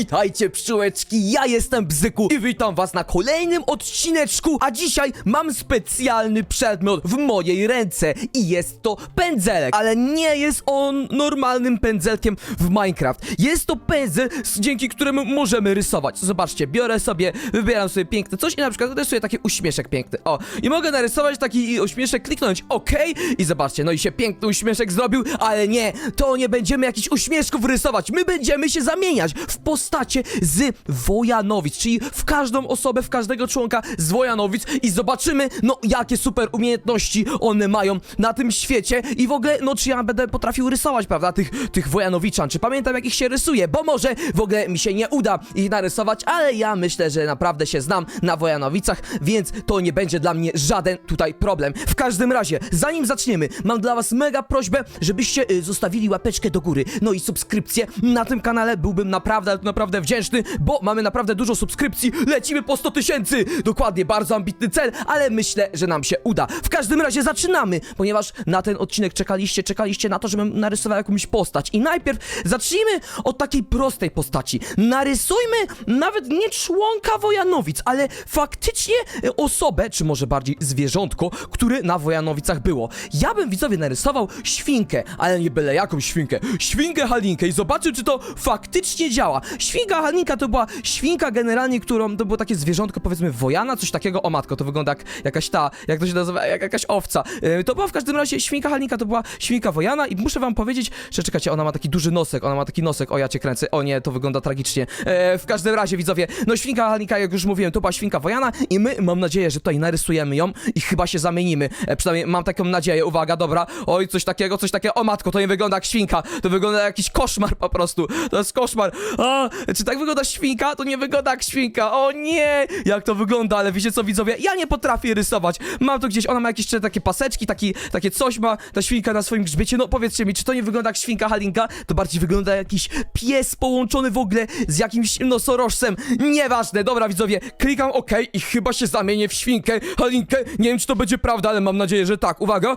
Witajcie pszczółeczki, ja jestem Bzyku i witam was na kolejnym odcineczku, a dzisiaj mam specjalny przedmiot w mojej ręce i jest to pędzelek, ale nie jest on normalnym pędzelkiem w Minecraft. Jest to pędzel, dzięki któremu możemy rysować. Zobaczcie, biorę sobie, wybieram sobie piękne coś i na przykład rysuję taki uśmieszek piękny. O, i mogę narysować taki uśmieszek, kliknąć OK i zobaczcie, no i się piękny uśmieszek zrobił, ale nie, to nie będziemy jakichś uśmieszków rysować, my będziemy się zamieniać w postacie z Wojanowic, czyli w każdą osobę, w każdego członka z Wojanowic i zobaczymy, no jakie super umiejętności one mają na tym świecie. I w ogóle, no czy ja będę potrafił rysować, prawda, tych, tych Wojanowiczan, czy pamiętam jak ich się rysuje, bo może w ogóle mi się nie uda ich narysować, ale ja myślę, że naprawdę się znam na Wojanowicach, więc to nie będzie dla mnie żaden tutaj problem. W każdym razie, zanim zaczniemy, mam dla was mega prośbę, żebyście y, zostawili łapeczkę do góry, no i subskrypcję na tym kanale, byłbym naprawdę, naprawdę wdzięczny, bo mamy naprawdę dużo subskrypcji, lecimy po 100 tysięcy, dokładnie, bardzo ambitny cel, ale myślę, że nam się uda. W każdym razie zaczynamy, ponieważ na ten odcinek czekaliście, czekaliście na to, żebym narysował jakąś postać i najpierw zacznijmy od takiej prostej postaci. Narysujmy nawet nie członka Wojanowic, ale faktycznie osobę, czy może bardziej zwierzątko, które na Wojanowicach było. Ja bym widzowie narysował świnkę, ale nie byle jaką świnkę. Świnkę Halinkę i zobaczył, czy to faktycznie działa. Świnka Halinka to była świnka generalnie, którą to było takie zwierzątko, powiedzmy Wojana, coś takiego. O matko, to wygląda jak jakaś ta, jak to się nazywa, jak jakaś owca. E, To była w każdym razie świnka Halinka, to była świnka Wojana i muszę wam powiedzieć, że ona ma taki duży nosek, ona ma taki nosek, o ja cię kręcę, o nie, to wygląda tragicznie. E, w każdym razie, widzowie, no świnka Halinka, jak już mówiłem, to była świnka Wojana i my, mam nadzieję, że tutaj narysujemy ją i chyba się zamienimy. E, przynajmniej mam taką nadzieję, uwaga, dobra, oj, coś takiego, coś takiego, o matko, to nie wygląda jak świnka, to wygląda jak jakiś koszmar po prostu, to jest koszmar. A, czy tak wygląda świnka? To nie wygląda jak świnka, o nie, jak to wygląda, ale wiecie co, widzowie, ja nie potrafię rysować. Mam to gdzieś, ona ma jakieś jeszcze takie paseczki, taki, takie coś ma, ta świnka na swoim grzbiecie, no powiedzcie mi, czy to nie wygląda jak świnka Halinka? To bardziej wygląda jak jakiś pies połączony w ogóle z jakimś nosorożcem. Nieważne, dobra widzowie, klikam OK i chyba się zamienię w świnkę Halinkę. Nie wiem, czy to będzie prawda, ale mam nadzieję, że tak. Uwaga.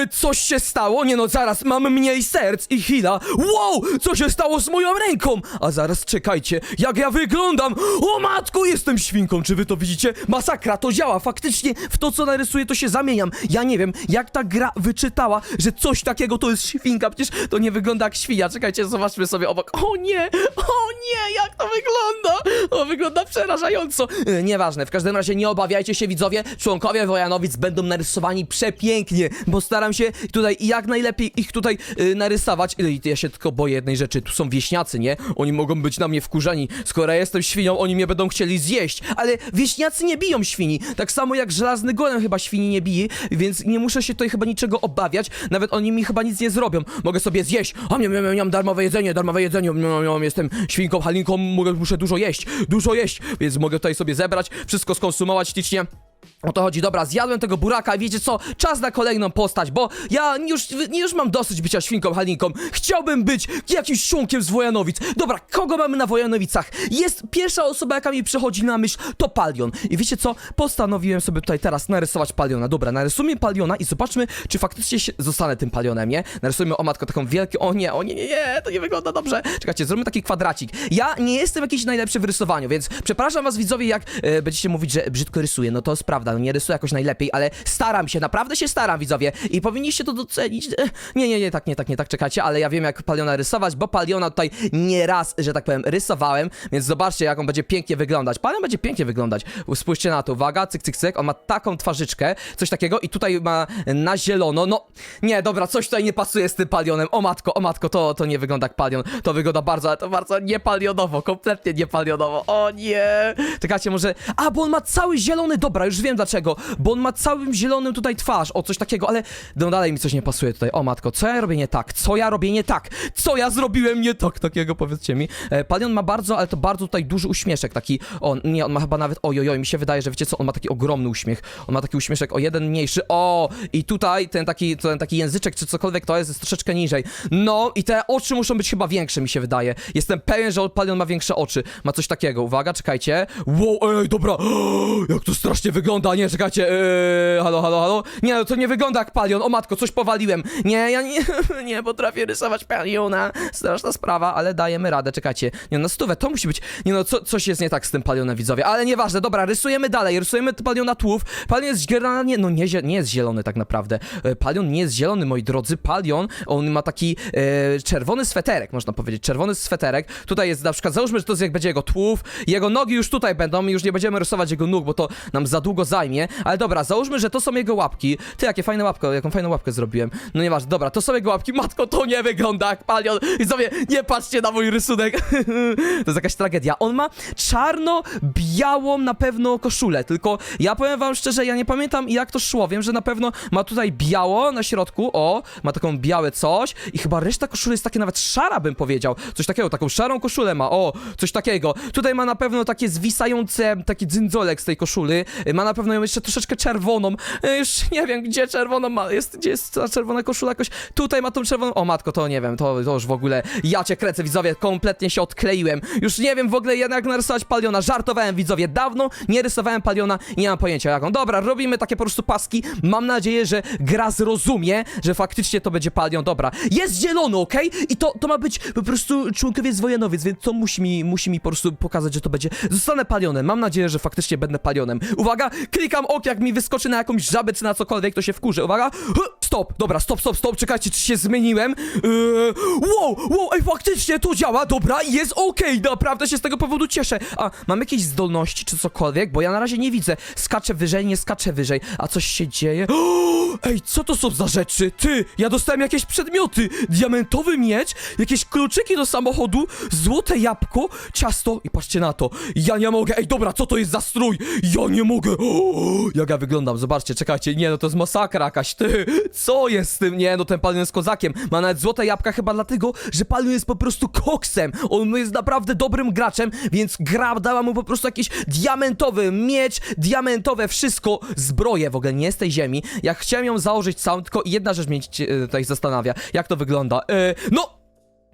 Y, Coś się stało? Nie no, zaraz, mam mniej serc i chwila. Wow, co się stało z moją ręką? A zaraz, czekajcie, jak ja wyglądam? O matku, jestem świnką, czy wy to widzicie? Masakra, to działa, faktycznie w to, co narysuję, to się zamieniam. Ja nie wiem, jak ta gra wyczytała, że coś takiego to jest świnka, przecież to nie wygląda jak świnia. Czekajcie, zobaczmy sobie obok. O nie, o nie, jak to wygląda? To wygląda przerażająco. E, Nieważne, w każdym razie nie obawiajcie się widzowie, członkowie Wojanowic będą narysowani przepięknie, bo staram się tutaj jak najlepiej ich tutaj y, narysować. I ja się tylko boję jednej rzeczy, tu są wieśniacy, nie? Oni mogą być na mnie wkurzeni. Skoro ja jestem świnią, oni mnie będą chcieli zjeść. Ale wieśniacy nie biją świni, tak samo jak żelazny golem chyba świni nie bije, więc nie muszę się tutaj chyba niczego obawiać. Nawet oni mi chyba nic nie zrobią. Mogę sobie zjeść. A miam, miam, miam, darmowe jedzenie, darmowe jedzenie. Miam, miam, jestem świnką, halinką, muszę dużo jeść, dużo jeść, więc mogę tutaj sobie zebrać, wszystko skonsumować ślicznie. O to chodzi, dobra, zjadłem tego buraka i wiecie co, czas na kolejną postać, bo ja już, już mam dosyć bycia świnką Halinką. Chciałbym być jakimś członkiem z Wojanowic. Dobra, kogo mamy na Wojanowicach? Jest pierwsza osoba, jaka mi przychodzi na myśl, to Palion. I wiecie co, postanowiłem sobie tutaj teraz narysować Paliona. Dobra, narysujmy Paliona i zobaczmy, czy faktycznie zostanę tym Palionem, nie? Narysujmy, o matko, taką wielką, o nie, o nie, nie, nie, to nie wygląda dobrze. Czekajcie, zróbmy taki kwadracik. Ja nie jestem jakiś najlepszy w rysowaniu, więc przepraszam was widzowie, jak e, będziecie mówić, że brzydko rysuję, no to prawda, no nie rysuję jakoś najlepiej, ale staram się, naprawdę się staram widzowie i powinniście to docenić. Nie, nie, nie, tak, nie, tak, nie, tak, czekajcie, ale ja wiem jak Paliona rysować, bo Paliona tutaj nie raz, że tak powiem, rysowałem, więc zobaczcie jak on będzie pięknie wyglądać. Palion będzie pięknie wyglądać. Spójrzcie na to, uwaga, cyk, cyk, cyk, on ma taką twarzyczkę, coś takiego i tutaj ma na zielono, no, nie, dobra, coś tutaj nie pasuje z tym Palionem, o matko, o matko, to, to nie wygląda jak Palion, to wygląda bardzo, to bardzo niepalionowo, kompletnie niepalionowo, o nie, czekajcie, może, a, bo on ma cały zielony, dobra, już wiem dlaczego, bo on ma całym zielonym tutaj twarz, o, coś takiego, ale, no dalej mi coś nie pasuje tutaj, o matko, co ja robię nie tak, co ja robię nie tak, co ja zrobiłem nie tak, takiego powiedzcie mi, e, Palion ma bardzo, ale to bardzo tutaj duży uśmieszek, taki, o, nie, on ma chyba nawet, ojojoj, mi się wydaje, że wiecie co, on ma taki ogromny uśmiech, on ma taki uśmieszek o jeden mniejszy, o, i tutaj ten taki, ten taki języczek, czy cokolwiek to jest, jest troszeczkę niżej, no, i te oczy muszą być chyba większe, mi się wydaje, jestem pewien, że Palion ma większe oczy, ma coś takiego, uwaga, czekajcie, wow, ej, dobra, jak to strasznie wygląda, wygląda, nie, czekajcie, yy, halo, halo, halo, nie, no to nie wygląda jak palion, o matko, coś powaliłem, nie, ja nie, nie potrafię rysować paliona, straszna sprawa, ale dajemy radę, czekajcie, nie, na stówę, to musi być, nie no, co, coś jest nie tak z tym palionem, widzowie, ale nieważne, dobra, rysujemy dalej, rysujemy paliona tłów, palion jest generalnie, no nie, nie jest zielony tak naprawdę, E, palion nie jest zielony, moi drodzy, palion, on ma taki e, czerwony sweterek, można powiedzieć, czerwony sweterek, tutaj jest na przykład, załóżmy, że to jest jak będzie jego tłów, jego nogi już tutaj będą. Już nie będziemy rysować jego nóg, bo to nam za długo zajmie, ale dobra, załóżmy, że to są jego łapki, ty, jakie fajne łapko, jaką fajną łapkę zrobiłem, no nieważne, dobra, to są jego łapki, matko, to nie wygląda jak palion, i sobie, nie patrzcie na mój rysunek, to jest jakaś tragedia, on ma czarno-białą na pewno koszulę, tylko ja powiem wam szczerze, ja nie pamiętam jak to szło, wiem, że na pewno ma tutaj biało na środku, o, ma taką białe coś. I chyba reszta koszuli jest takie nawet szara, bym powiedział, coś takiego, taką szarą koszulę ma, o, coś takiego, tutaj ma na pewno takie zwisające, taki dzyndzolek z tej koszuli, ma na pewno ją jeszcze troszeczkę czerwoną, Y, już nie wiem, gdzie czerwoną ma, jest, gdzie jest ta czerwona koszula jakoś, tutaj ma tą czerwoną, o matko, to nie wiem, to, to już w ogóle, ja cię kręcę, widzowie, kompletnie się odkleiłem, już nie wiem w ogóle jak narysować paliona, żartowałem, widzowie, dawno nie rysowałem paliona i nie mam pojęcia jaką, dobra, robimy takie po prostu paski, mam nadzieję, że gra zrozumie, że faktycznie to będzie palion, dobra, jest zielony, okej, i to, to ma być po prostu członkowiec wojenowiec, więc to musi mi, musi mi po prostu pokazać, że to będzie, zostanę palionem, mam nadzieję, że faktycznie będę palionem, uwaga, klikam ok, jak mi wyskoczy na jakąś żabę czy na cokolwiek, to się wkurzy, uwaga, Huh, stop, dobra, stop, stop, stop, czekajcie, czy się zmieniłem, Yy, wow, wow, ej, faktycznie to działa, dobra, jest okej, naprawdę się z tego powodu cieszę, a mam jakieś zdolności czy cokolwiek, bo ja na razie nie widzę, skaczę wyżej, nie skaczę wyżej, a coś się dzieje, ej, co to są za rzeczy, ty, ja dostałem jakieś przedmioty, diamentowy miecz, jakieś kluczyki do samochodu, złote jabłko, ciasto. I patrzcie na to, ja nie mogę, ej, dobra, co to jest za strój, ja nie mogę, jak ja wyglądam, zobaczcie, czekajcie, nie, no to jest masakra jakaś, ty, co jest z tym, nie, no ten palion jest kozakiem, ma nawet złote jabłka chyba dlatego, że palion jest po prostu koksem, on jest naprawdę dobrym graczem, więc gra dała mu po prostu jakiś diamentowy miecz, diamentowe wszystko, zbroję w ogóle, nie z tej ziemi, jak chciałem ją założyć całą, tylko jedna rzecz mnie e, tutaj zastanawia, jak to wygląda, e, no...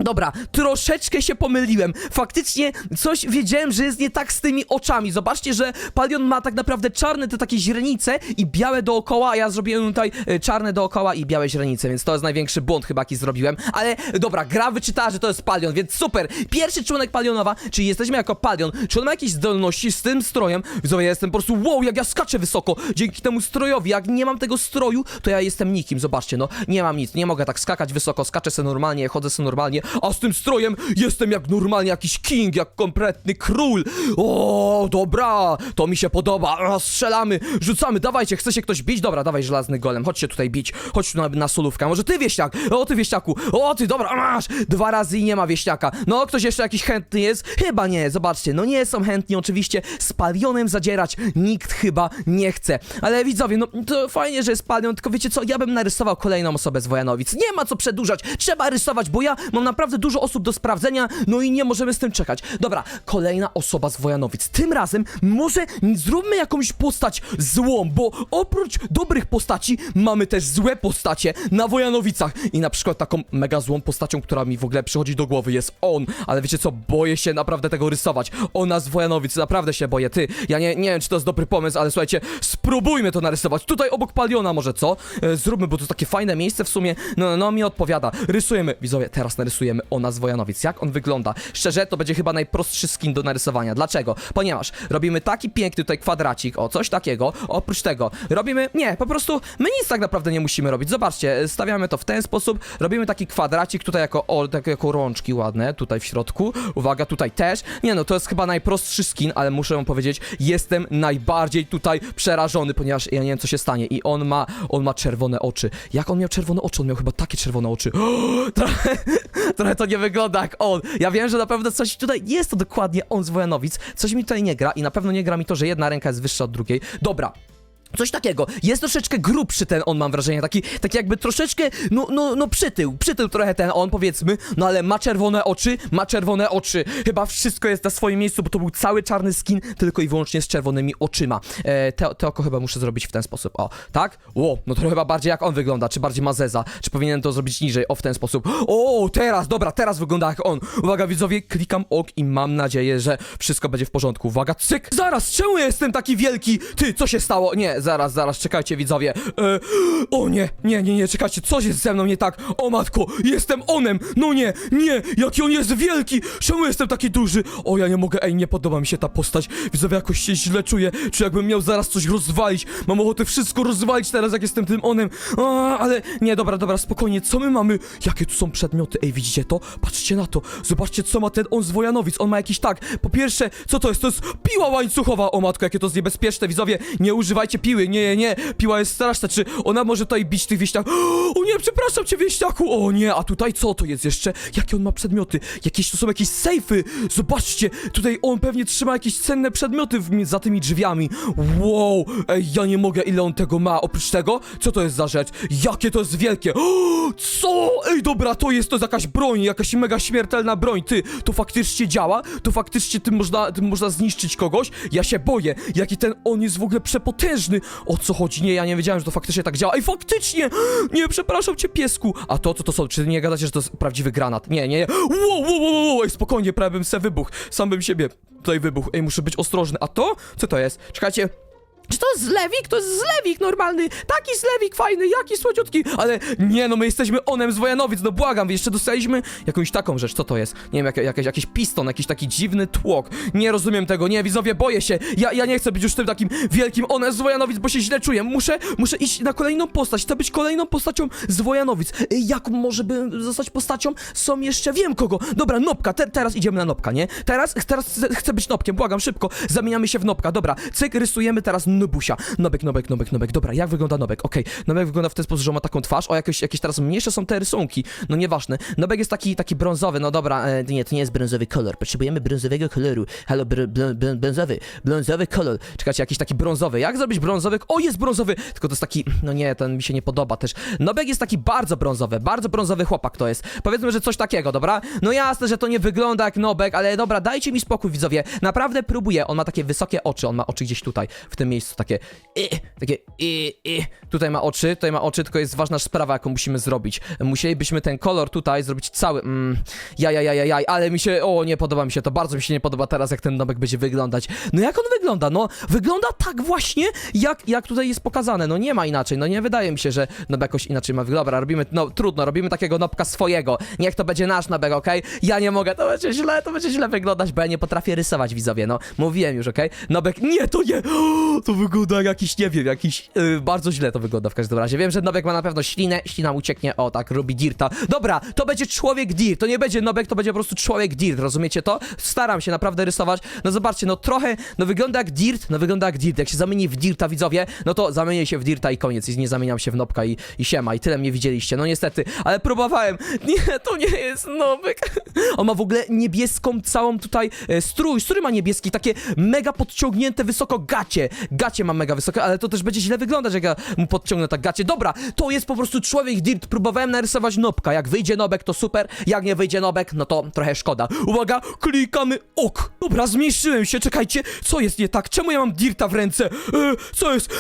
Dobra, troszeczkę się pomyliłem. Faktycznie coś wiedziałem, że jest nie tak z tymi oczami. Zobaczcie, że Palion ma tak naprawdę czarne te takie źrenice i białe dookoła, a ja zrobiłem tutaj e, czarne dookoła i białe źrenice, więc to jest największy błąd chyba jaki zrobiłem. Ale dobra, gra wyczytała, że to jest Palion, więc super. Pierwszy członek Palionowa, czyli jesteśmy jako Palion. Czy on ma jakieś zdolności z tym strojem? Widzowie, ja jestem po prostu wow, jak ja skaczę wysoko dzięki temu strojowi. Jak nie mam tego stroju, to ja jestem nikim. Zobaczcie, no, nie mam nic, nie mogę tak skakać wysoko, skaczę se normalnie, chodzę se normalnie, a z tym strojem jestem jak normalnie jakiś king, jak kompletny król. O, dobra, to mi się podoba. A, strzelamy, rzucamy, dawajcie, chce się ktoś bić? Dobra, dawaj żelazny golem, chodź się tutaj bić, chodź tu na, na solówkę. Może ty wieśniak? O, ty wieśniaku, o, ty, dobra, masz, dwa razy i nie ma wieśniaka. No, ktoś jeszcze jakiś chętny jest? Chyba nie, zobaczcie, no nie są chętni oczywiście z palionem zadzierać, nikt chyba nie chce. Ale widzowie, no to fajnie, że jest palion, tylko wiecie co, ja bym narysował kolejną osobę z Wojanowic. Nie ma co przedłużać, trzeba rysować, bo ja mam naprawdę dużo osób do sprawdzenia, no i nie możemy z tym czekać. Dobra, kolejna osoba z Wojanowic. Tym razem może zróbmy jakąś postać złą, bo oprócz dobrych postaci mamy też złe postacie na Wojanowicach. I na przykład taką mega złą postacią, która mi w ogóle przychodzi do głowy jest on. Ale wiecie co, boję się naprawdę tego rysować. Ona z Wojanowic, naprawdę się boję. Ty, ja nie, nie wiem, czy to jest dobry pomysł, ale słuchajcie, spróbujmy to narysować. Tutaj obok Paliona może, co? E, zróbmy, bo to takie fajne miejsce w sumie. No, no, no mi odpowiada. Rysujemy, widzowie, teraz narysujemy ona z Wojanowic. Jak on wygląda? Szczerze, to będzie chyba najprostszy skin do narysowania. Dlaczego? Ponieważ robimy taki piękny tutaj kwadracik, o, coś takiego. Oprócz tego robimy, nie, po prostu my nic tak naprawdę nie musimy robić. Zobaczcie, stawiamy to w ten sposób, robimy taki kwadracik tutaj jako, o, tak jako rączki ładne, tutaj w środku. Uwaga, tutaj też. Nie no, to jest chyba najprostszy skin, ale muszę wam powiedzieć, jestem najbardziej tutaj przerażony, ponieważ ja nie wiem, co się stanie. I on ma, on ma czerwone oczy. Jak on miał czerwone oczy? On miał chyba takie czerwone oczy. Trochę, to nie wygląda jak on. Ja wiem, że na pewno coś tutaj jest to dokładnie on z Wojanowic. Coś mi tutaj nie gra i na pewno nie gra mi to, że jedna ręka jest wyższa od drugiej. Dobra. Coś takiego. Jest troszeczkę grubszy ten on, mam wrażenie. Taki, taki jakby troszeczkę, no, no, no przytył. Przytył trochę ten on, powiedzmy. No ale ma czerwone oczy, ma czerwone oczy. Chyba wszystko jest na swoim miejscu, bo to był cały czarny skin, tylko i wyłącznie z czerwonymi oczyma. E, te, te oko chyba muszę zrobić w ten sposób. O, tak? Ło, no to chyba bardziej jak on wygląda. Czy bardziej ma zeza? Czy powinienem to zrobić niżej? O, w ten sposób. O, teraz, dobra, teraz wygląda jak on. Uwaga, widzowie, klikam ok i mam nadzieję, że wszystko będzie w porządku. Uwaga, cyk! Zaraz, czemu jestem taki wielki? Ty, co się stało? Nie, zaraz, zaraz, czekajcie, widzowie. E, o nie, nie, nie, nie, czekajcie, coś jest ze mną nie tak. O matko, jestem onem! No nie, nie, jaki on jest wielki! Czemu jestem taki duży? O, ja nie mogę, ej, nie podoba mi się ta postać. Widzowie, jakoś się źle czuję. Czy jakbym miał zaraz coś rozwalić? Mam ochotę wszystko rozwalić teraz, jak jestem tym onem. A, ale nie, dobra, dobra, spokojnie, co my mamy? Jakie tu są przedmioty? Ej, widzicie to? Patrzcie na to. Zobaczcie, co ma ten on z Wojanowic. On ma jakiś tak. Po pierwsze, co to jest? To jest piła łańcuchowa. O matko, jakie to jest niebezpieczne. Widzowie, nie używajcie piły. Nie, nie, nie. Piła jest straszna. Czy ona może tutaj bić tych wieśniaków? O nie, przepraszam cię, wieśniaku. O nie, a tutaj co to jest jeszcze? Jakie on ma przedmioty? Jakieś to są jakieś sejfy. Zobaczcie, tutaj on pewnie trzyma jakieś cenne przedmioty w, za tymi drzwiami. Wow, ej, ja nie mogę, ile on tego ma. Oprócz tego, co to jest za rzecz? Jakie to jest wielkie. O, co? Ej, dobra, to jest to jakaś broń, jakaś mega śmiertelna broń. Ty, to faktycznie działa? To faktycznie tym można, tym można zniszczyć kogoś? Ja się boję, jaki ten on jest w ogóle przepotężny. O co chodzi? Nie, ja nie wiedziałem, że to faktycznie tak działa. Ej, faktycznie! Nie, przepraszam cię, piesku. A to, co to są? Czy nie gadacie, że to jest prawdziwy granat? Nie, nie, nie. Wow, wow, wow, wow, ej, spokojnie, prawie bym se wybuchł. Sam bym siebie tutaj wybuchł. Ej, muszę być ostrożny. A to? Co to jest? Czekajcie. Czy to zlewik? To jest zlewik normalny! Taki zlewik fajny, jaki słodziutki! Ale nie no, my jesteśmy onem z Wojanowic, no błagam, jeszcze dostaliśmy jakąś taką rzecz, co to jest? Nie wiem, jak, jak, jakiś piston, jakiś taki dziwny tłok. Nie rozumiem tego, nie, widzowie, boję się. Ja, ja nie chcę być już tym takim wielkim onem z Wojanowic, bo się źle czuję. Muszę, muszę iść na kolejną postać, chcę być kolejną postacią z Wojanowic. Ej, Jak może by zostać postacią? Są jeszcze, wiem kogo. Dobra, Nopka, te, teraz idziemy na Nopka, nie? Teraz, teraz chcę być Nopkiem, błagam, szybko. Zamieniamy się w Nopka, dobra. Cyk, rysujemy teraz Nobusia. Nobek, Nobek, Nobek, Nobek. Dobra, jak wygląda Nobek? Okej, Nobek wygląda w ten sposób, że ma taką twarz. O, jakieś, jakieś teraz mniejsze są te rysunki. No nieważne. Nobek jest taki, taki brązowy, no dobra, e, nie, to nie jest brązowy kolor. Potrzebujemy brązowego koloru. Halo, br, br, br, brązowy, brązowy kolor. Czekajcie, jakiś taki brązowy. Jak zrobić brązowy? O, jest brązowy! Tylko to jest taki, no nie, ten mi się nie podoba też. Nobek jest taki bardzo brązowy, bardzo brązowy chłopak to jest. Powiedzmy, że coś takiego, dobra? No jasne, że to nie wygląda jak Nobek, ale dobra, dajcie mi spokój, widzowie. Naprawdę próbuję. On ma takie wysokie oczy, on ma oczy gdzieś tutaj, w tym miejscu, takie i, takie i, i. Tutaj ma oczy, tutaj ma oczy, tylko jest ważna sprawa, jaką musimy zrobić. Musielibyśmy ten kolor tutaj zrobić cały, mm, jaj, jaj, jaj, jaj, ale mi się, o, nie podoba mi się to, bardzo mi się nie podoba teraz, jak ten Nobek będzie wyglądać. No jak on wygląda? No, wygląda tak właśnie, jak, jak tutaj jest pokazane, no nie ma inaczej, no nie wydaje mi się, że Nobek jakoś inaczej ma wyglądać. Dobra, robimy, no trudno, robimy takiego Nobka swojego, niech to będzie nasz Nobek, okej? Ja nie mogę, to będzie źle, to będzie źle wyglądać, bo ja nie potrafię rysować, widzowie, no, mówiłem już, okej? Nobek, nie, to nie, to wygląda jak jakiś, nie wiem, jakiś, yy, bardzo źle to wygląda w każdym razie. Wiem, że Nobek ma na pewno ślinę, ślina ucieknie, o tak, robi dirta. Dobra, to będzie człowiek dirt, to nie będzie Nobek, to będzie po prostu człowiek dirt, rozumiecie to? Staram się naprawdę rysować, no zobaczcie, no trochę, no wygląda jak dirt, no wygląda jak dirt, jak się zamieni w dirta, widzowie, no to zamienię się w dirta i koniec, i nie zamieniam się w Nobka i, i siema, i tyle mnie widzieliście, no niestety, ale próbowałem, nie, to nie jest Nobek. On ma w ogóle niebieską całą tutaj e, strój, strój ma niebieski, takie mega podciągnięte wysoko gacie, gacie ma mega wysokie, ale to też będzie źle wyglądać, jak ja mu podciągnę tak gacie. Dobra, to jest po prostu człowiek dirt, próbowałem narysować Nobka, jak wyjdzie Nobek to super, jak nie wyjdzie Nobek, no to trochę szkoda. Uwaga, klikamy ok. Dobra, zmniejszyłem się, czekajcie, co jest nie tak? Czemu ja mam dirta w ręce? E, co jest?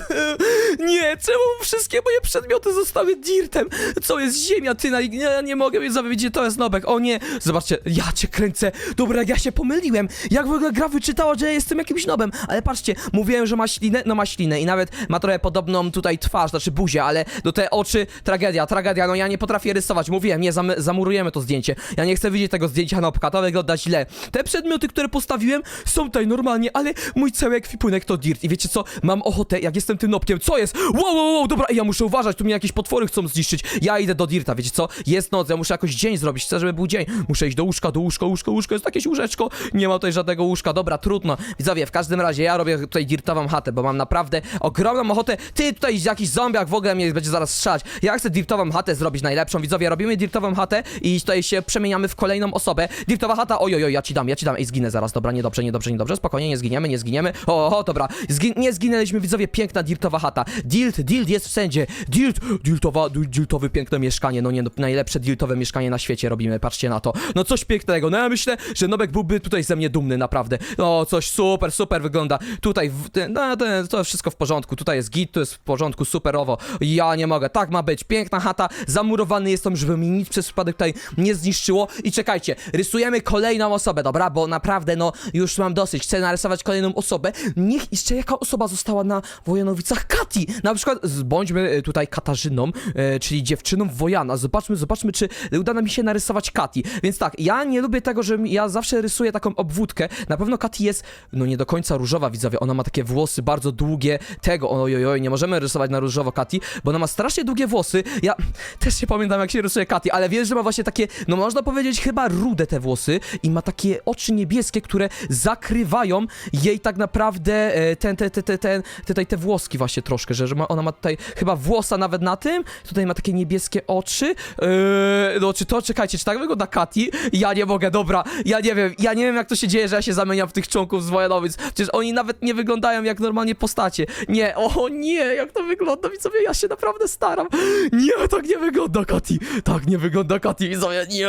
nie, czemu wszystkie moje przedmioty zostały dirtem? Co jest ziemia, ty na... Nie, nie mogę zawiedzieć, to jest Nobek, o nie. Zobaczcie, ja cię kręcę. Dobra, ja się pomyliłem. Jak w ogóle gra wyczytała, że ja jestem jakimś nobem. Ale patrzcie, mówiłem, że ma ślinę, no ma ślinę i nawet ma trochę podobną tutaj twarz, znaczy buzię, ale do te oczy tragedia, tragedia, no ja nie potrafię rysować. Mówiłem, nie, zam zamurujemy to zdjęcie. Ja nie chcę widzieć tego zdjęcia Nobka, to wygląda źle. Te przedmioty, które postawiłem są tutaj normalnie, ale mój cały ekwipunek to dirt. I wiecie co? Mam ochotę, jak jestem tym Nobkiem, co jest? Wow, wow, wow, dobra, ja muszę uważać, tu mnie jakieś potwory chcą zniszczyć. Ja idę do dirta, wiecie co? Jest noc, ja muszę jakoś dzień zrobić, chcę, żeby był dzień. Muszę iść do łóżka, do łóżka, łóżko, łóżko, jest jakieś łóżeczko. Nie ma tutaj żadnego łóżka, dobra, trudno. Widzowie, w każdym razie ja robię tutaj tutaj dirtową chatę, bo mam naprawdę ogromną ochotę. Ty tutaj jakiś zombiak w ogóle mnie będzie zaraz strzelać. Ja chcę dirtową chatę zrobić najlepszą. Widzowie, robimy dirtową chatę i tutaj się przemieniamy w kolejną osobę. Dirtowa chata, oj, oj, ja ci dam, ja ci dam. Ej, zginę zaraz, dobra, niedobrze, niedobrze, niedobrze, spokojnie, nie zginiemy, nie zginiemy. O, o dobra, Zgi nie zginęliśmy, widzowie, piękna dirtowa chata. Dilt, dilt jest wszędzie. Dilt, diltowa, diltowy, piękne mieszkanie, no nie, no, najlepsze diltowe mieszkanie na świecie robimy, patrzcie na to. No coś pięknego, no ja myślę, że Nobek byłby tutaj ze mnie dumny, naprawdę. No, coś super, super wygląda. Tutaj, w, te- no, to, to wszystko w porządku, tutaj jest git, tu jest w porządku, superowo. Ja nie mogę, tak ma być, piękna chata, zamurowany jestem, żeby mi nic przez przypadek tutaj nie zniszczyło. I czekajcie, rysujemy kolejną osobę, dobra? Bo naprawdę, no, już mam dosyć, chcę narysować kolejną osobę. Niech jeszcze jaka osoba została na Wojanowicach? Kati! Na przykład, bądźmy e, tutaj Katarzyną, e, czyli dziewczyną Wojana. Zobaczmy, zobaczmy, czy uda nam się narysować Kati. Więc tak, ja nie lubię tego, że ja zawsze rysuję taką obwódkę. Na pewno Kati jest, no nie do końca różowa, widzowie. Ona ma takie włosy bardzo długie, tego, ojojoj, nie możemy rysować na różowo Kati, bo ona ma strasznie długie włosy. Ja też nie pamiętam, jak się rysuje Kati, ale wiesz, że ma właśnie takie, no można powiedzieć, chyba rude te włosy i ma takie oczy niebieskie, które zakrywają jej tak naprawdę e, ten, ten, ten, ten, ten tutaj te włoski właśnie troszkę, że, że ma, ona ma tutaj chyba włosa nawet na tym, tutaj ma takie niebieskie oczy. Eee, no czy to, czekajcie, czy tak wygląda Kati? Ja nie mogę, dobra, ja nie wiem, ja nie wiem jak to się dzieje, że ja się zamieniam w tych członków z Wojanowic. Przecież oni nawet nie wyglądają jak normalnie postacie. Nie, o nie, jak to wygląda, widzowie, ja się naprawdę staram. Nie, tak nie wygląda Kati. Tak nie wygląda Kati, widzowie, nie.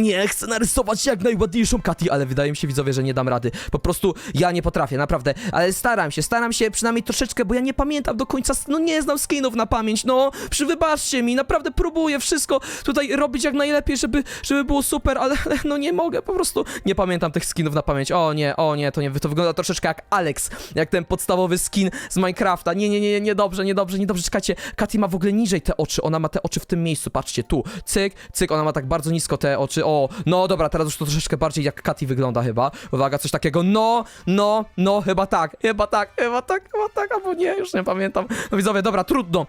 Nie, chcę narysować jak najładniejszą Kati, ale wydaje mi się, widzowie, że nie dam rady. Po prostu ja nie potrafię, naprawdę. Ale staram się, staram się przynajmniej troszeczkę, bo ja nie pamiętam do końca, no nie znam skinów na pamięć, no. Przywybaczcie mi, naprawdę próbuję wszystko tutaj robić jak najlepiej, żeby, żeby było super, ale no nie mogę, po prostu nie pamiętam tych skinów na pamięć. O nie, o nie, to nie, to wygląda troszeczkę jak Alex, jak ten podstawowy skin z Minecrafta. Nie, nie, nie, nie, niedobrze, niedobrze, niedobrze, czekajcie. Katy ma w ogóle niżej te oczy, ona ma te oczy w tym miejscu, patrzcie, tu, cyk, cyk, ona ma tak bardzo nisko te oczy, o, no dobra, teraz już to troszeczkę bardziej jak Katy wygląda chyba. Uwaga, coś takiego, no, no, no, chyba tak, chyba tak, chyba tak, chyba tak, albo nie, już nie pamiętam. No widzowie, dobra, trudno.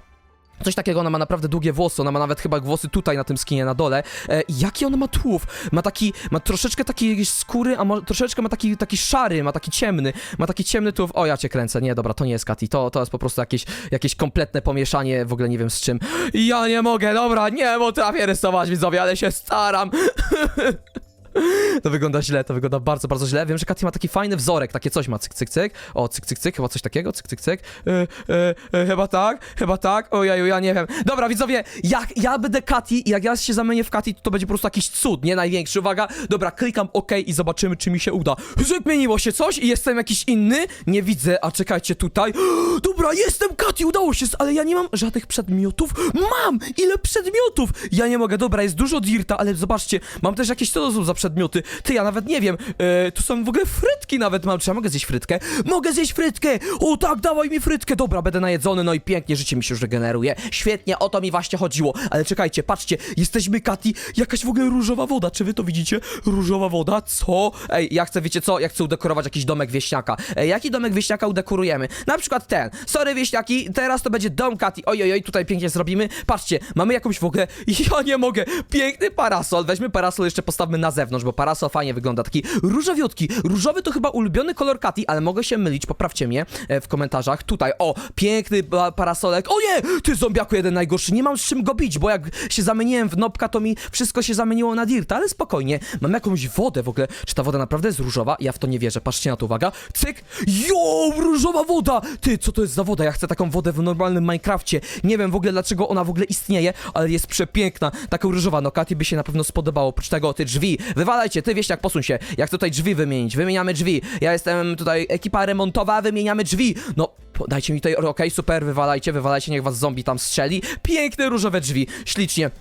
Coś takiego, ona ma naprawdę długie włosy, ona ma nawet chyba włosy tutaj na tym skinie na dole. E, jaki on ma tułów? Ma taki, ma troszeczkę jakiejś skóry, a troszeczkę ma taki, taki szary, ma taki ciemny, ma taki ciemny tułów. O, ja cię kręcę, nie, dobra, to nie jest Kati, to, to jest po prostu jakieś, jakieś kompletne pomieszanie, w ogóle nie wiem z czym. Ja nie mogę, dobra, nie potrafię rysować, widzowie, ale się staram. To wygląda źle, to wygląda bardzo, bardzo źle. Wiem, że Katy ma taki fajny wzorek, takie coś ma, cyk, cyk, cyk. O, cyk, cyk, cyk, chyba coś takiego, cyk, cyk, cyk. E, e, e, chyba tak, chyba tak. Ojeju, ja nie wiem. Dobra, widzowie, jak ja będę Katy i jak ja się zamienię w Katy, to, to będzie po prostu jakiś cud, nie największy. Uwaga, dobra, klikam OK i zobaczymy, czy mi się uda. Zmieniło się coś i jestem jakiś inny? Nie widzę, a czekajcie tutaj. Dobra, jestem Katy, udało się, ale ja nie mam żadnych przedmiotów. Mam! Ile przedmiotów? Ja nie mogę, dobra, jest dużo dirta, ale zobaczcie, mam też jakieś to za przedmioty. Ty, ja nawet nie wiem. E, tu są w ogóle frytki nawet mam. Czy ja mogę zjeść frytkę? Mogę zjeść frytkę! O tak, dawaj mi frytkę! Dobra, będę najedzony, no i pięknie, życie mi się już regeneruje. Świetnie, o to mi właśnie chodziło. Ale czekajcie, patrzcie, jesteśmy Kati, jakaś w ogóle różowa woda. Czy wy to widzicie? Różowa woda? Co? Ej, ja chcę, wiecie co? Ja chcę udekorować jakiś domek wieśniaka. Ej, jaki domek wieśniaka udekorujemy? Na przykład ten. Sorry, wieśniaki, teraz to będzie dom Kati. Oj, oj, tutaj pięknie zrobimy. Patrzcie, mamy jakąś w ogóle... Ja nie mogę. Piękny parasol. Weźmy parasol, jeszcze postawmy na zewnątrz, bo parasol fajnie wygląda. Taki różowiutki. Różowy to chyba ulubiony kolor Kati, ale mogę się mylić, poprawcie mnie e, w komentarzach. Tutaj, o, piękny parasolek. O nie! Ty zombiaku jeden najgorszy. Nie mam z czym go bić, bo jak się zamieniłem w nopka, to mi wszystko się zamieniło na dirta, ale spokojnie. Mam jakąś wodę w ogóle. Czy ta woda naprawdę jest różowa? Ja w to nie wierzę. Patrzcie na to, uwaga. Cyk! Jo, różowa woda! Ty, co to jest za woda? Ja chcę taką wodę w normalnym Minecrafcie. Nie wiem w ogóle dlaczego ona w ogóle istnieje, ale jest przepiękna. Taka różowa. No Katy by się na pewno spodobało. Oprócz tego, te drzwi. Wywalajcie, ty wieśniak, posuń się. Jak tutaj drzwi wymienić? Wymieniamy drzwi. Ja jestem tutaj ekipa remontowa, wymieniamy drzwi. No, dajcie mi tutaj, okej, super, wywalajcie, wywalajcie, niech was zombie tam strzeli. Piękne różowe drzwi, ślicznie.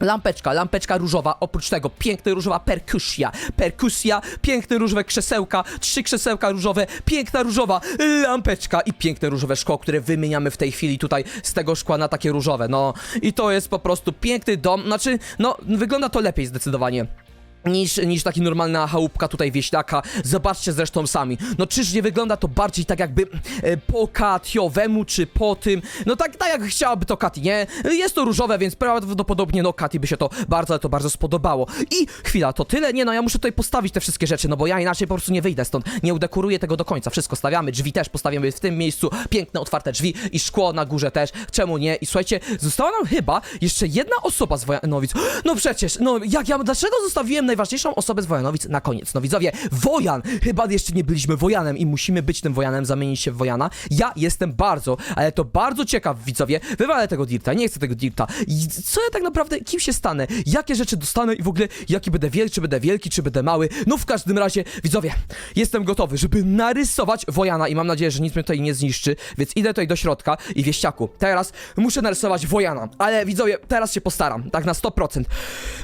Lampeczka, lampeczka różowa, oprócz tego piękna różowa perkusja, perkusja, piękne różowe krzesełka, trzy krzesełka różowe, piękna różowa lampeczka i piękne różowe szkło, które wymieniamy w tej chwili tutaj z tego szkła na takie różowe, no i to jest po prostu piękny dom, znaczy, no wygląda to lepiej zdecydowanie. Niż, niż taki normalna chałupka tutaj wieśniaka. Zobaczcie zresztą sami. No czyż nie wygląda to bardziej tak jakby e, po Katiowemu, czy po tym, no tak, tak jak chciałaby to Kati, nie? Jest to różowe, więc prawdopodobnie no Kati by się to bardzo, ale to bardzo spodobało. I chwila, to tyle? Nie no, ja muszę tutaj postawić te wszystkie rzeczy, no bo ja inaczej po prostu nie wyjdę stąd. Nie udekoruję tego do końca. Wszystko stawiamy, drzwi też postawimy w tym miejscu, piękne, otwarte drzwi i szkło na górze też. Czemu nie? I słuchajcie, została nam chyba jeszcze jedna osoba z Wojanowic. No przecież, no jak ja, dlaczego zostawiłem najważniejszą osobę z Wojanowic na koniec? No widzowie, Wojan! Chyba jeszcze nie byliśmy Wojanem i musimy być tym Wojanem, zamienić się w Wojana. Ja jestem bardzo, ale to bardzo ciekaw, widzowie. Wywalę tego Dirta, nie chcę tego Dirta. Co ja tak naprawdę, kim się stanę? Jakie rzeczy dostanę i w ogóle, jaki będę wielki, czy będę wielki, czy będę mały? No w każdym razie, widzowie, jestem gotowy, żeby narysować Wojana i mam nadzieję, że nic mnie tutaj nie zniszczy, więc idę tutaj do środka i wieściaku. Teraz muszę narysować Wojana, ale widzowie, teraz się postaram, tak na 100%.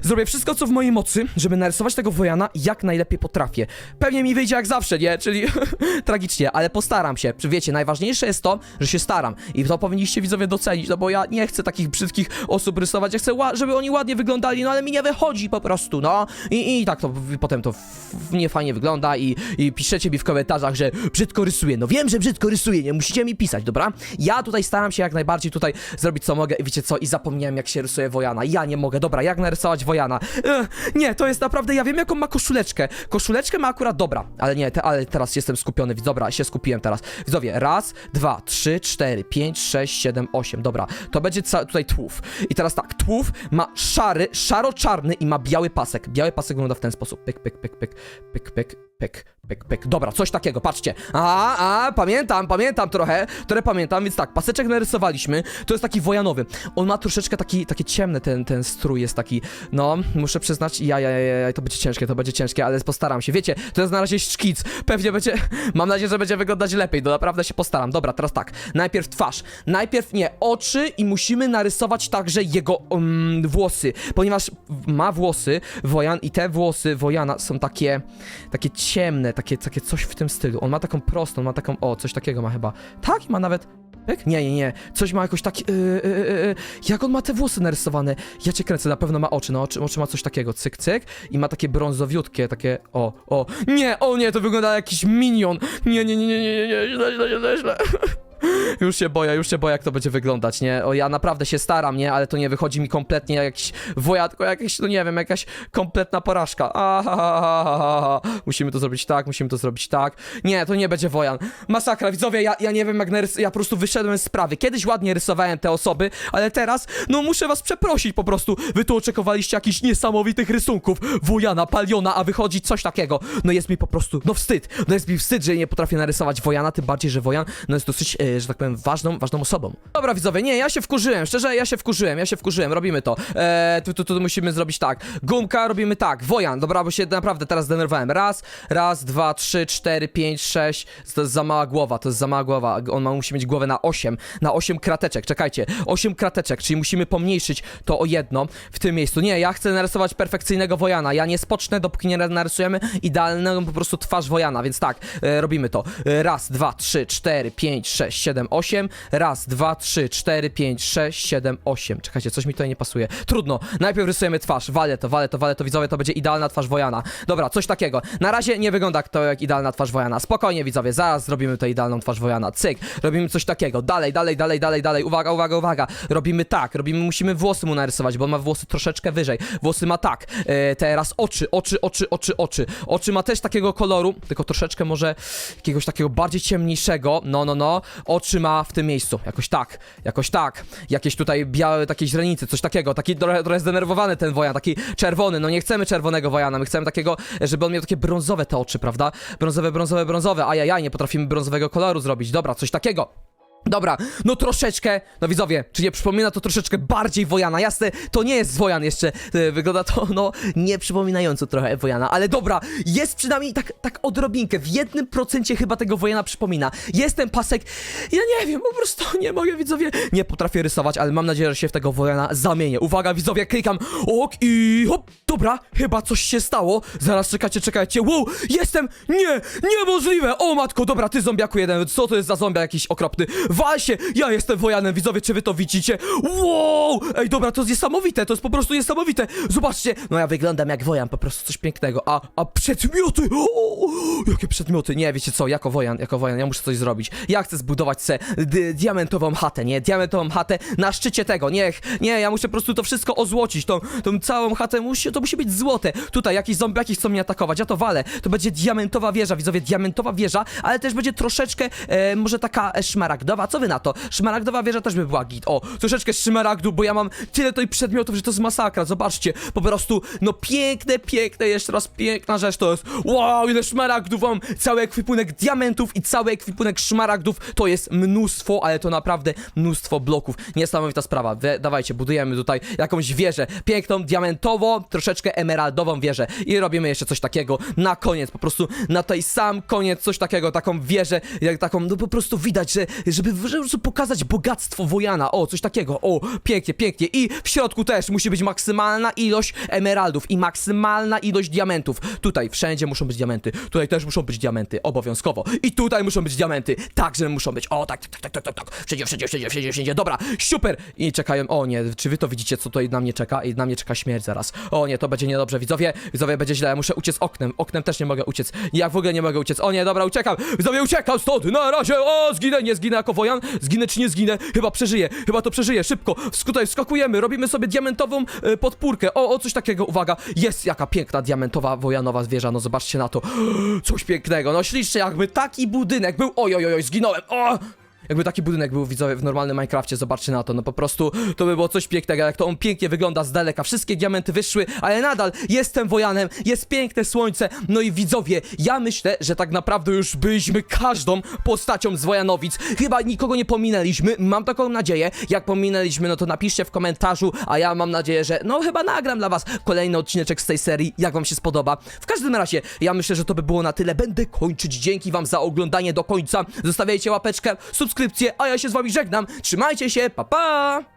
Zrobię wszystko, co w mojej mocy, żeby narysować tego Wojana jak najlepiej potrafię. Pewnie mi wyjdzie jak zawsze, nie? Czyli tragicznie, ale postaram się. Wiecie, najważniejsze jest to, że się staram i to powinniście widzowie docenić, no bo ja nie chcę takich brzydkich osób rysować, ja chcę, żeby oni ładnie wyglądali, no ale mi nie wychodzi po prostu, no. I, i tak to potem to nie fajnie wygląda i, i piszecie mi w komentarzach, że brzydko rysuję. No wiem, że brzydko rysuję, nie musicie mi pisać, dobra? Ja tutaj staram się jak najbardziej tutaj zrobić co mogę i wiecie co, i zapomniałem jak się rysuje Wojana. Ja nie mogę, dobra, jak narysować Wojana? Ech, nie, to jest naprawdę, ja wiem jaką ma koszuleczkę. Koszuleczkę ma akurat dobra, ale nie, te, ale teraz jestem skupiony, dobra, się skupiłem teraz. Widzowie, raz, dwa, trzy, cztery, pięć, sześć, siedem, osiem, dobra, to będzie tutaj tłów. I teraz tak, tłów ma szary, szaro-czarny i ma biały pasek. Biały pasek wygląda w ten sposób, pyk, pyk, pyk, pyk, pyk, pyk, pyk, pyk, pyk. Dobra, coś takiego, patrzcie. A, a, pamiętam, pamiętam trochę, trochę pamiętam, więc tak, paseczek narysowaliśmy, to jest taki wojanowy. On ma troszeczkę taki, takie ciemne, ten, ten strój jest taki, no, muszę przyznać, ja, ja, ja, ja, to będzie ciężkie, to będzie ciężkie, ale postaram się. Wiecie, to jest na razie szkic, pewnie będzie, mam nadzieję, że będzie wyglądać lepiej, no naprawdę się postaram. Dobra, teraz tak, najpierw twarz, najpierw, nie, oczy i musimy narysować także jego um, włosy, ponieważ ma włosy, Wojan, i te włosy Wojana są takie, takie ciemne, takie, takie coś w tym stylu. On ma taką prostą, ma taką, o, coś takiego ma chyba. Tak, i ma nawet? Nie, nie, nie. Coś ma jakoś tak. Yy, yy, yy. Jak on ma te włosy narysowane? Ja cię kręcę, na pewno ma oczy. No, oczy, oczy ma coś takiego. Cyk, cyk. I ma takie brązowiutkie, takie. O, o. Nie, o nie, to wygląda jak jakiś minion. Nie, nie, nie, nie, nie, nie, nie, źle, źle, źle, źle. Już się boję, już się boję, jak to będzie wyglądać, nie? O, ja naprawdę się staram, nie? Ale to nie wychodzi mi kompletnie jak jakiś wojat, tylko jakiś, no nie wiem, jakaś kompletna porażka. Ahahaha. Musimy to zrobić tak, musimy to zrobić tak. Nie, to nie będzie wojan. Masakra, widzowie, ja, ja nie wiem jak narys... Ja po prostu wyszedłem z sprawy. Kiedyś ładnie rysowałem te osoby, ale teraz, no muszę was przeprosić po prostu. Wy tu oczekowaliście jakichś niesamowitych rysunków. Wojana, paliona, a wychodzi coś takiego. No jest mi po prostu, no wstyd. No jest mi wstyd, że nie potrafię narysować wojana, tym bardziej, że wojan, no jest dosyć, e, że tak powiem, ważną, ważną osobą. Dobra, widzowie, nie, ja się wkurzyłem, szczerze, ja się wkurzyłem, ja się wkurzyłem, robimy to. Eee, tu, tu, tu musimy zrobić tak. Gumka robimy tak, wojan, dobra, bo się naprawdę teraz zdenerwowałem. Raz, raz, dwa, trzy, cztery, pięć, sześć. To jest za mała głowa, to jest za mała głowa. On ma, musi mieć głowę na osiem, na osiem krateczek, czekajcie, osiem krateczek, czyli musimy pomniejszyć to o jedno w tym miejscu. Nie, ja chcę narysować perfekcyjnego wojana, ja nie spocznę, dopóki nie narysujemy idealną po prostu twarz wojana, więc tak, e, robimy to. E, raz, dwa, trzy, cztery, pięć, sześć, siedem, osiem. Raz, dwa, trzy, cztery, pięć, sześć, siedem, osiem. Czekajcie, coś mi tutaj nie pasuje. Trudno, najpierw rysujemy twarz, walę to, walę to, walę to, widzowie, to będzie idealna twarz wojana. Dobra, coś takiego. Na razie nie wygląda to jak idealna twarz wojana. Spokojnie, widzowie, zaraz zrobimy tutaj idealną twarz wojana. Cyk, robimy coś takiego. Dalej, dalej, dalej, dalej, dalej. Uwaga, uwaga, uwaga. Robimy tak, robimy, musimy włosy mu narysować, bo on ma włosy troszeczkę wyżej. Włosy ma tak. E, teraz oczy, oczy, oczy, oczy, oczy. Oczy ma też takiego koloru, tylko troszeczkę może jakiegoś takiego bardziej ciemniejszego. No, no, no. Oczy ma w tym miejscu. Jakoś tak, jakoś tak. Jakieś tutaj białe takie źrenice, coś takiego. Taki trochę, trochę zdenerwowany ten wojan, taki czerwony. No nie chcemy czerwonego wojana, my chcemy takiego, żeby on miał takie brązowe te oczy, prawda? Brązowe, brązowe, brązowe. Ajajaj, nie potrafimy brązowego koloru zrobić. Dobra, coś takiego. Dobra, no troszeczkę, no widzowie, czy nie przypomina to troszeczkę bardziej Wojana? Jasne, to nie jest Wojan jeszcze, e, wygląda to, no, nie przypominająco trochę Wojana, ale dobra, jest przynajmniej tak, tak odrobinkę, w jednym procencie chyba tego Wojana przypomina. Jest ten pasek, ja nie wiem, po prostu nie mogę, widzowie, nie potrafię rysować, ale mam nadzieję, że się w tego Wojana zamienię. Uwaga, widzowie, klikam, ok i hop, dobra, chyba coś się stało, zaraz czekajcie, czekajcie, wow, jestem, nie, niemożliwe, o matko, dobra, ty zombiaku jeden, co to jest za zombia jakiś okropny, się! Ja jestem Wojanem, widzowie, czy wy to widzicie? Wow! Ej, dobra, to jest niesamowite, to jest po prostu niesamowite. Zobaczcie, no ja wyglądam jak Wojan, po prostu coś pięknego. A, a przedmioty! O, jakie przedmioty? Nie, wiecie co, jako Wojan, jako Wojan, ja muszę coś zrobić. Ja chcę zbudować se diamentową chatę, nie? Diamentową chatę na szczycie tego, niech, nie, ja muszę po prostu to wszystko ozłocić, tą, tą całą chatę, musi, to musi być złote. Tutaj jakieś zombiaki chcą mnie atakować, ja to walę. To będzie diamentowa wieża, widzowie, diamentowa wieża, ale też będzie troszeczkę, e, może taka e, szmaragdowa, co wy na to? Szmaragdowa wieża też by była git. O, troszeczkę szmaragdu, bo ja mam tyle tutaj przedmiotów, że to jest masakra, zobaczcie, po prostu, no piękne, piękne, jeszcze raz piękna rzecz to jest. Wow, ile szmaragdów mam, cały ekwipunek diamentów i cały ekwipunek szmaragdów, to jest mnóstwo, ale to naprawdę mnóstwo bloków. Niesamowita sprawa, We, dawajcie, budujemy tutaj jakąś wieżę, piękną, diamentową, troszeczkę emeraldową wieżę i robimy jeszcze coś takiego na koniec, po prostu na tej sam koniec coś takiego, taką wieżę, jak taką, no po prostu widać, że żeby, żeby prostu pokazać bogactwo Wojana, o, coś takiego, o, pięknie, pięknie. I w środku też musi być maksymalna ilość emeraldów i maksymalna ilość diamentów, tutaj wszędzie muszą być diamenty, tutaj też muszą być diamenty, obowiązkowo. I tutaj muszą być diamenty, także muszą być, o, tak, tak, tak, tak, tak, tak, wszędzie, wszędzie, wszędzie, wszędzie, wszędzie, dobra, super. I czekają, o nie, czy wy to widzicie, co tutaj na mnie czeka? I na mnie czeka śmierć zaraz, o nie, to będzie niedobrze, widzowie, widzowie, będzie źle, ja muszę uciec oknem, oknem też nie mogę uciec, jak w ogóle nie mogę uciec, o nie, dobra, uciekam, widzowie, uciekam stąd, na razie, o, zginę, nie zginę jako wojan, zginę czy nie zginę, chyba przeżyję, chyba to przeżyję, szybko, tutaj wskakujemy, robimy sobie diamentową e, podpórkę, o, o, coś takiego, uwaga, jest jaka piękna diamentowa wojanowa zwierza, no zobaczcie na to, coś pięknego, no ślicznie, jakby taki budynek był, oj, oj, oj, zginąłem, o, jakby taki budynek był widzowie w normalnym Minecrafcie, zobaczcie na to, no po prostu to by było coś pięknego, jak to on pięknie wygląda z daleka, wszystkie diamenty wyszły, ale nadal jestem wojanem, jest piękne słońce, no i widzowie, ja myślę, że tak naprawdę już byliśmy każdą postacią z Wojanowic, chyba nikogo nie pominęliśmy, mam taką nadzieję, jak pominęliśmy, no to napiszcie w komentarzu, a ja mam nadzieję, że no chyba nagram dla was kolejny odcineczek z tej serii, jak wam się spodoba. W każdym razie, ja myślę, że to by było na tyle, będę kończyć, dzięki wam za oglądanie do końca, zostawiajcie łapeczkę, subskrypcję, a ja się z wami żegnam, trzymajcie się, pa pa!